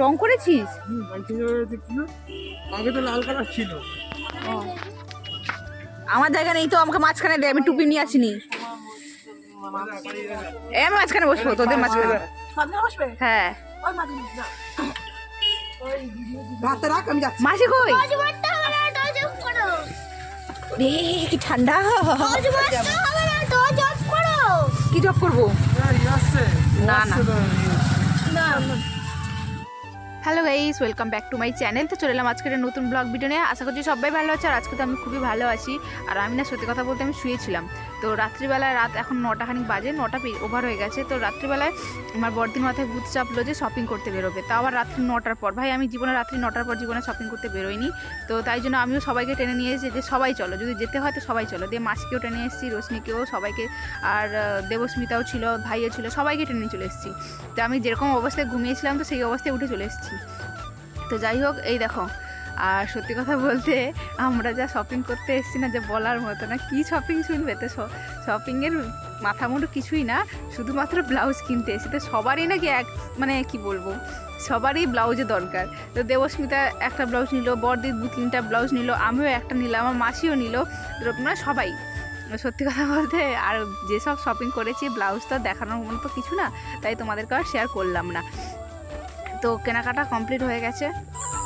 রং করেছিস? আগে তো লাল কালার ছিল। আমার জায়গা নেই তো আমাকে মাঝখানে দে আমি টুপি নিয়ে আসিনি। এ আমি মাঝখানে বসবো তোদের মাঝখানে। হ্যাঁ। রাখ আমি যাচ্ছি। মাসি কই? রে কি ঠান্ডা। কি জব করব? না, না। Hello guys welcome back to my channel তো চলে এলাম আজকের নতুন ব্লগ ভিডিও নিয়ে। আশা করছি সবাই ভালো আছে আর আজকে তো আমি খুবই ভালো আছি। আর আমি না সত্যি কথা বলতে আমি শুয়েছিলাম। তো রাত্রিবেলায় রাত এখন নটা খানিক বাজে, নটা ওভার হয়ে গেছে। তো রাত্রিবেলায় আমার বড়দিন মাথায় বুথ চাপলো যে শপিং করতে বেরোবে। তা আবার রাত্রি নটার পর। ভাই, আমি জীবনে রাত্রি নটার পর জীবনে শপিং করতে বেরোইনি। তো তাই জন্য আমিও সবাইকে টেনে নিয়ে এসেছি যে সবাই চলো। যদি যেতে হয় তো সবাই চলো। দিয়ে মাসিকেও টেনে এসেছি রশ্মিকেও সবাইকে। আর দেবস্মিতাও ছিল, ভাইও ছিল, সবাইকে টেনে চলে এসেছি। তো আমি যেরকম অবস্থায় ঘুমিয়েছিলাম তো সেই অবস্থায় উঠে চলে এসেছি। তো যাই হোক, এই দেখো। আর সত্যি কথা বলতে, আমরা যা শপিং করতে এসেছি না, যে বলার মতো না, কি শপিং শুনবে? তো শপিংয়ের মাথা মুন্ডু কিছুই না, শুধুমাত্র ব্লাউজ কিনতে এসেছি। তো সবারই নাকি এক মানে কি বলব, সবারই ব্লাউজের দরকার। তো দেবস্মিতা একটা ব্লাউজ নিল বড়দির দু তিনটা ব্লাউজ নিল, আমিও একটা নিলাম, আমার মাসিও নিল তো মানে সবাই সত্যি কথা বলতে, আর যেসব শপিং করেছি ব্লাউজ তো দেখানোর মতো কিছু না, তাই তোমাদেরকে আর শেয়ার করলাম না। তো কেনাকাটা কমপ্লিট হয়ে গেছে।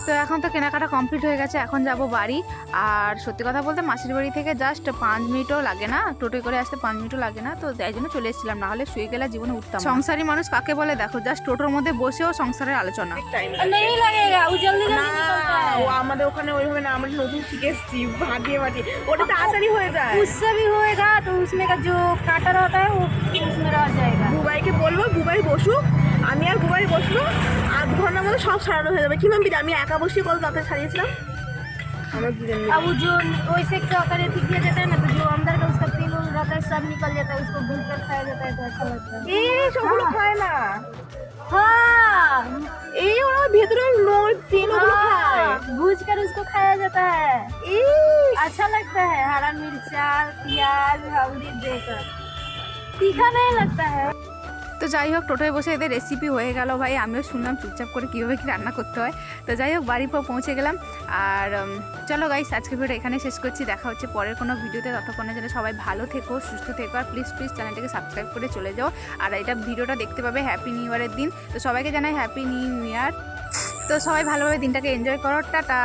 তো এখন তো কেনাকাটা কমপ্লিট হয়ে গেছে এখন যাব বাড়ি। আর সত্যি কথা বলতে মাসির বাড়ি থেকে জাস্ট পাঁচ মিনিটও লাগে না টোটো করে আসতে পাঁচ মিনিটও লাগে না তো তাই জন্য চলে এসেছিলাম না হলে শুয়ে গেলে জীবনে উঠতাম সংসারী মানুষ কাকে বলে দেখো জাস্ট টোটোর মধ্যে বসেও সংসারের আলোচনা। আমাদের ওখানে ওইভাবে না আমরা নতুন শিখে এসেছি ভাগিয়ে ভাটিয়ে ওটা তাড়াতাড়ি হয়ে যায়। উৎসে ভি হয়েগা তো উসমে কা জো কাটা রহতা হ্যায় উসমে রহ জায়েগা। বুবাইকে বলব দুবাই বসুক আমি আর দুবাই বসবো। ঘন্টার মধ্যে সব সারানো হয়ে যাবে কি মাম্পি আমি একা বসে কল তাতে সারিয়েছিলাম আমরা দুজন মিলে। अब वो जो वैसे क्या करे थी किया जाता है ना तो जो अंदर का उसका तेल उल रहता है सब निकल जाता है उसको भून कर खाया जाता है तो अच्छा लगता है এই সবগুলো খায় না हाँ এই ওরা ভেতরে নয় তেল ওগুলো খায় हाँ भूज कर उसको खाया जाता है এই अच्छा लगता है हरा मिर्चा प्याज हल्दी देकर तीखा नहीं लगता है তো যাই হোক, টোটোয় বসে এদের রেসিপি হয়ে গেল ভাই। আমিও শুনলাম চুপচাপ করে কীভাবে কী রান্না করতে হয়। তো যাই হোক, বাড়ির পর পৌঁছে গেলাম। আর চলো গাইস আজকে ভিডিও এখানে শেষ করছি। দেখা হচ্ছে পরের কোনো ভিডিওতে ততক্ষণে যেন সবাই ভালো থেকো, সুস্থ থেকো। আর প্লিজ প্লিজ চ্যানেলটাকে সাবস্ক্রাইব করে চলে যাও। আর এটা ভিডিওটা দেখতে পাবে হ্যাপি নিউ ইয়ারের দিন। তো সবাইকে জানাই হ্যাপি নিউ ইয়ার তো সবাই ভালোভাবে দিনটাকে এনজয় করো। টাটা!